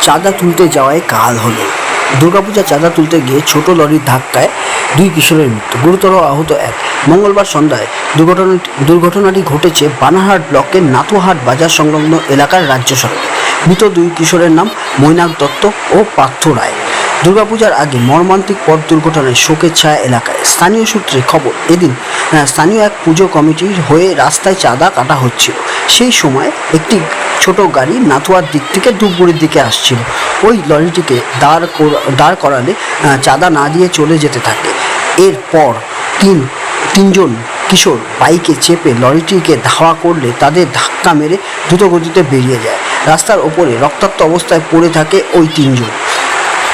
চাঁদা তুলতে যাওয়ায় কাল হলো। দুর্গাপূজা চাঁদা তুলতে গিয়ে ছোট লরির ধাক্কায় দুই কিশোরের মৃত্যু। গুরুতর আহত এক। মঙ্গলবার সন্ধ্যায় দুর্ঘটনা দুর্ঘটনাটি ঘটেছে বানাহাট ব্লকের নাতুহাট বাজার সংলগ্ন এলাকার রাজ্য সড়কে। মৃত দুই কিশোরের নাম মৈনাক দত্ত ও পার্থ রায়। দুর্গাপূজার আগে মর্মান্তিক পথ দুর্ঘটনায় শোকের ছায়া এলাকায়। স্থানীয় সূত্রে খবর, এদিন স্থানীয় এক পুজো কমিটির হয়ে রাস্তায় চাঁদা কাটা হচ্ছিল। সেই সময় একটি ছোট গাড়ি নাথুয়ার দিক থেকে ধূপগুড়ির দিকে আসছিল। ওই লরিটিকে দাঁড় দাঁড় করালে চাঁদা না দিয়ে চলে যেতে থাকে। এরপর তিন, তিনজন কিশোর বাইকে চেপে লরিটিকে ধাওয়া করলে তাদের ধাক্কা মেরে দ্রুতগতিতে বেরিয়ে যায়। রাস্তার ওপরে রক্তাক্ত অবস্থায় পড়ে থাকে ওই তিনজন।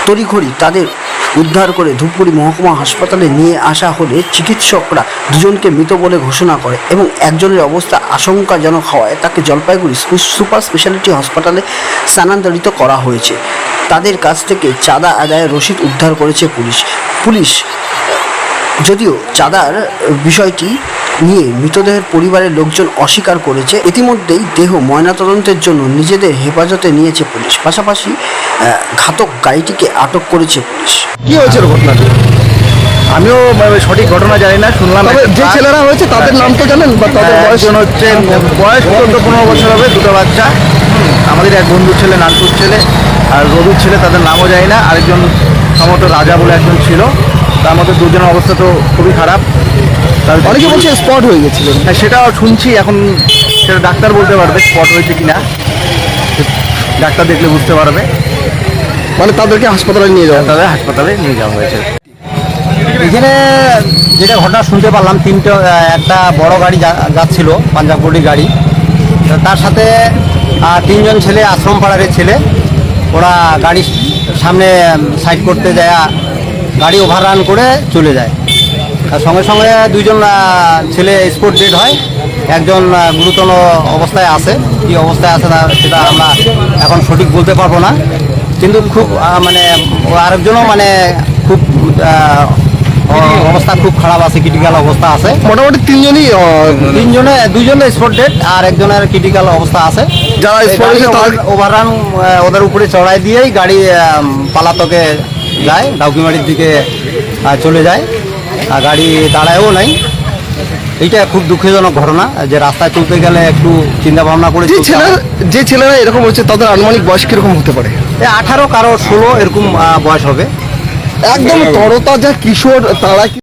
তড়িঘড়ি তাদের উদ্ধার করে ধূপগুড়ি মহকুমা হাসপাতালে নিয়ে আসা হলে চিকিৎসকরা দুজনকে মৃত বলে ঘোষণা করে এবং একজনের অবস্থা আশঙ্কাজনক হওয়ায় তাকে জলপাইগুড়ি সুপার স্পেশালিটি হাসপাতালে স্থানান্তরিত করা হয়েছে। তাদের কাছ থেকে চাঁদা আদায়ের রসিদ উদ্ধার করেছে পুলিশ। পুলিশ, যদিও চাঁদার বিষয়টি নিয়ে মৃতদেহের পরিবারের লোকজন অস্বীকার করেছে, ইতিমধ্যেই দেহ ময়নাতদন্তের জন্য নিজেদের হেফাজতে নিয়েছে পুলিশ। পাশাপাশি ঘাতক গাড়িটিকে আটক করেছে পুলিশ। কি হয়েছিল ঘটনাটি আমিও মানে সঠিক ঘটনা জানি না শুনলাম যে ছেলেরা হয়েছে তাদের নাম তো জানেন বা তাদের বয়স? একজন হচ্ছে বয়স চোদ্দ পনেরো বছর হবে দুটো বাচ্চা। আমাদের এক বন্ধুর ছেলে নানপুর ছেলে আর রবির ছেলে তাদের নামও যায় না। আরেকজন সম্ভবত রাজা বলে একজন ছিল। তার মধ্যে দুজনের অবস্থা তো খুবই খারাপ। তার অনেকে বলছে স্পট হয়ে গেছিলেন। হ্যাঁ সেটাও শুনছি এখন সেটা ডাক্তার বলতে পারবে স্পট হয়েছে কিনা। ডাক্তার দেখলে বুঝতে পারবে। মানে তাদেরকে হাসপাতালে নিয়ে যাওয়া তাদের হাসপাতালে নিয়ে যাওয়া হয়েছে। এখানে যেটা ঘটনা শুনতে পারলাম তিনটে একটা বড় গাড়ি যা- যাচ্ছিল পাঞ্জাব বডি গাড়ি। তা তার সাথে তিনজন ছেলে আশ্রম পাড়ারের ছেলে ওরা গাড়ির সামনে সাইড করতে যায় গাড়ি ওভাররান করে চলে যায়। আর সঙ্গে সঙ্গে দুইজন ছেলে স্পোর্ট ডেড হয় একজন গুরুতর অবস্থায় আছে। কী অবস্থায় আছে তা সেটা আমরা এখন সঠিক বলতে পারব না। কিন্তু খুব মানে আরেকজনও মানে খুব অবস্থা খুব খারাপ আছে ক্রিটিক্যাল অবস্থা আছে। মোটামুটি তিনজনই তিনজনে দুইজনে স্পট ডেড আর একজনের ক্রিটিক্যাল অবস্থা আছে। যারা ওভাররান ওদের উপরে চড়াই দিয়েই গাড়ি পালাতকে যায় ডাউকিমারির দিকে চলে যায়। আর গাড়ি দাঁড়ায়ও নাই। এইটা খুব দুঃখজনক ঘটনা যে রাস্তায় চলতে গেলে একটু চিন্তা ভাবনা করে যে ছেলেরা যে ছেলেরা এরকম হচ্ছে তাদের আনুমানিক বয়স কীরকম হতে পারে? আঠারো কারও ষোলো এরকম আহ, বয়স হবে। একদম তরতাজা কিশোর তারা